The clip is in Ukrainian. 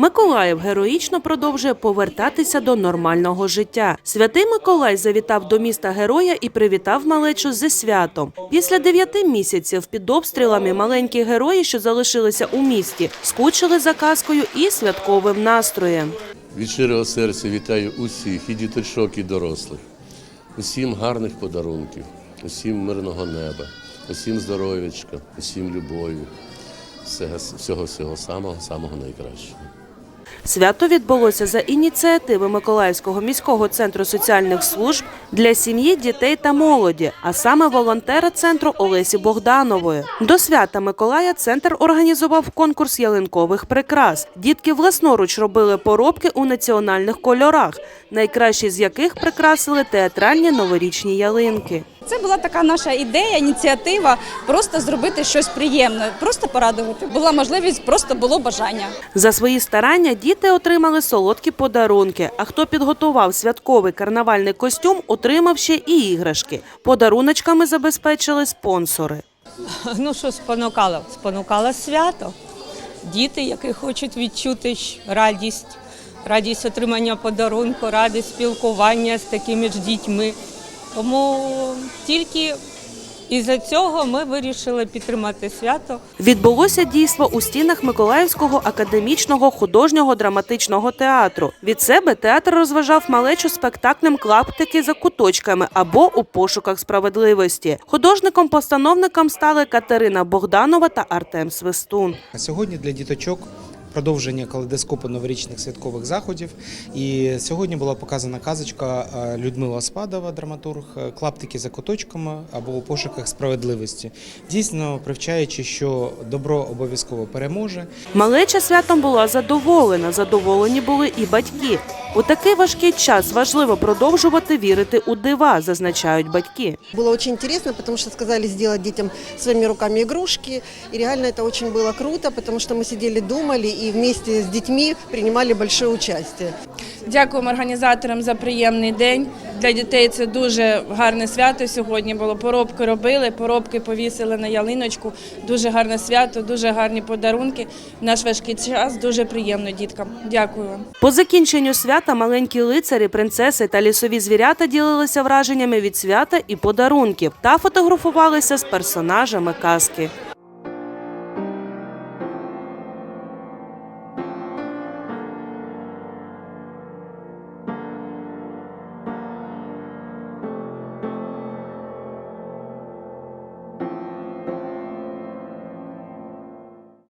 Миколаїв героїчно продовжує повертатися до нормального життя. Святий Миколай завітав до міста героя і привітав малечу зі святом. Після дев'яти місяців під обстрілами маленькі герої, що залишилися у місті, скучили за казкою і святковим настроєм. Від щирого серця вітаю усіх, і діточок, і дорослих, усім гарних подарунків, усім мирного неба, усім здоров'ячка, усім любові, всього всього, самого, самого найкращого. Свято відбулося за ініціативи Миколаївського міського центру соціальних служб для сім'ї, дітей та молоді, а саме волонтера центру Олесі Богданової. До свята Миколая центр організував конкурс ялинкових прикрас. Дітки власноруч робили поробки у національних кольорах, найкращі з яких прикрасили театральні новорічні ялинки. Це була така наша ідея, ініціатива просто зробити щось приємне, просто порадувати. Була можливість, просто було бажання. За свої старання діти отримали солодкі подарунки. А хто підготував святковий карнавальний костюм, отримав ще і іграшки. Подаруночками забезпечили спонсори. Ну що спонукало? Спонукало свято. Діти, які хочуть відчути радість, радість отримання подарунку, радість спілкування з такими ж дітьми. Тому тільки із-за цього ми вирішили підтримати свято. Відбулося дійство у стінах Миколаївського академічного художнього драматичного театру. Від себе театр розважав малечу спектаклем клаптики за куточками або у пошуках справедливості. Художником-постановником стали Катерина Богданова та Артем Свистун. А Сьогодні для діточок продовження калейдоскопу новорічних святкових заходів. І сьогодні була показана казочка е, Людмила Спадова, драматург е, Клаптики за куточками або у пошуках справедливості. Дійсно привчаючи, що добро обов'язково переможе. Малеча святом була задоволена. Задоволені були і батьки. У такий важкий час важливо продовжувати вірити у дива, зазначають батьки. Было очень интересно, потому что сказали сделать детям своими руками игрушки. И реально это очень было круто, потому что мы сидели, думали и вместе с детьми принимали большое участие. Дякуємо організаторам за приємний день. Для дітей це дуже гарне свято сьогодні було. Поробки робили, поробки повісили на ялиночку. Дуже гарне свято, дуже гарні подарунки. В наш важкий час дуже приємно діткам. Дякую вам. По закінченню свята маленькі лицарі, принцеси та лісові звірята ділилися враженнями від свята і подарунків та фотографувалися з персонажами казки.